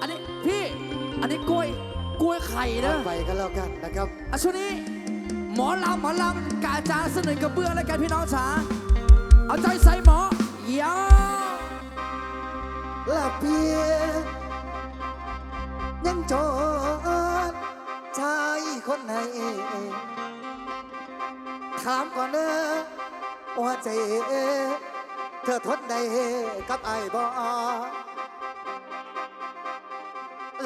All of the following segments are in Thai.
อันนี้พี่ อันนี้กล้วยกล้วยไข่นะไปกันแล้วกันนะครับอะช่วงนี้ หมอลำหมอลำกาจาสนึ่กระเบื้องแล้วกันพี่น้องจ๋าเอาใจใส่หมอย่าลาเพียยังจอดชายคนไหน ถามก่อนเนอะว่าใจเธอทนได้กับไอ้บ่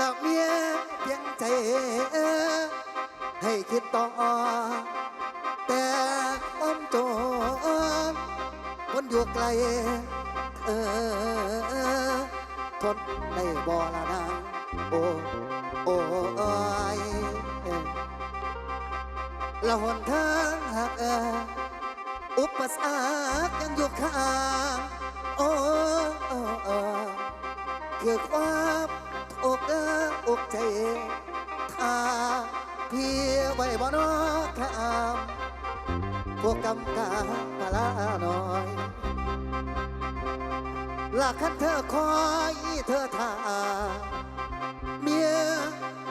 ล้เมียเพียงใจ ให้คิดต่อแต่อมโจมคนอยู่ไกล เออทนได้บ่ละนางโอ้โอ้ยละหนทางหักเอออุปสรรคยังอยู่ข้างโอ้เคือความ อกเอออกใจท่าพี่ไว้บ่นอข้ามพวกกำกาปลาหน่อยหลักคันเธอคอยเธอท่าเมีย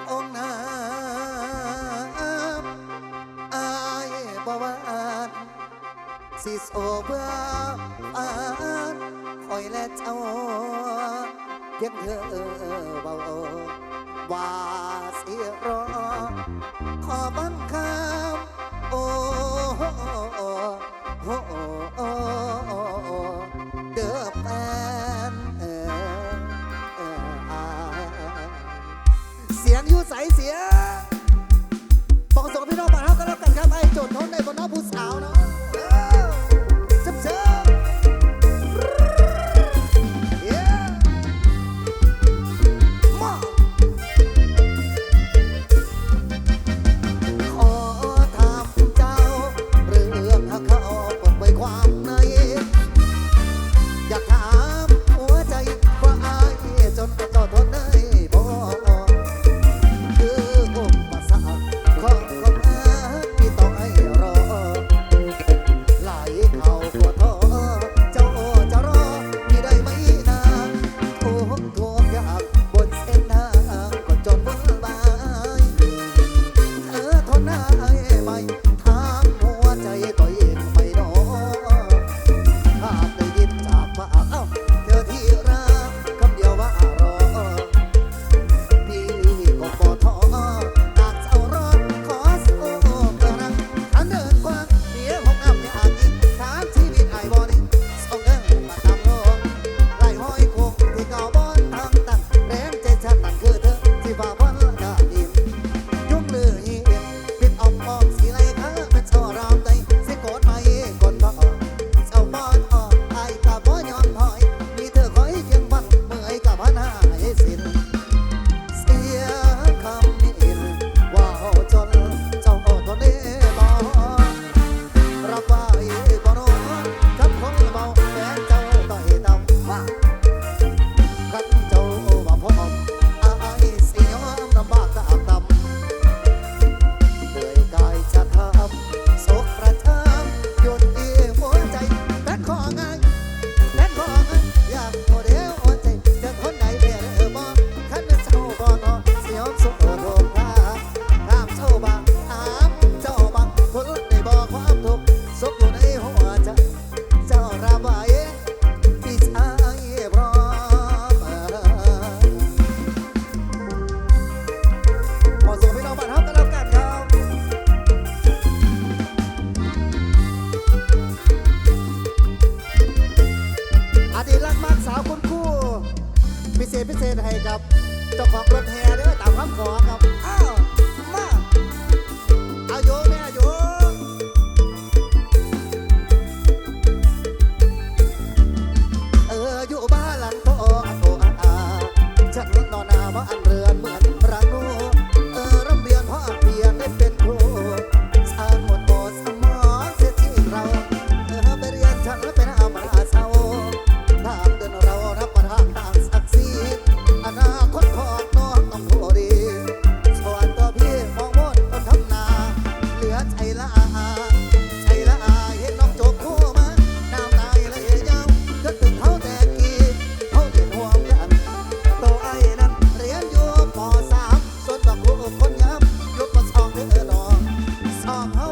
องน้ำอายบวานสิโซเบื่ออ่านคอยและเจ้า เพียงเธอเบาว่าเสียรอขอบังคับโอ้โอ้โอ้ เศษพิเศษให้กับเจ้าของรถแห่เด้อตามคำขอครับ uh-huh.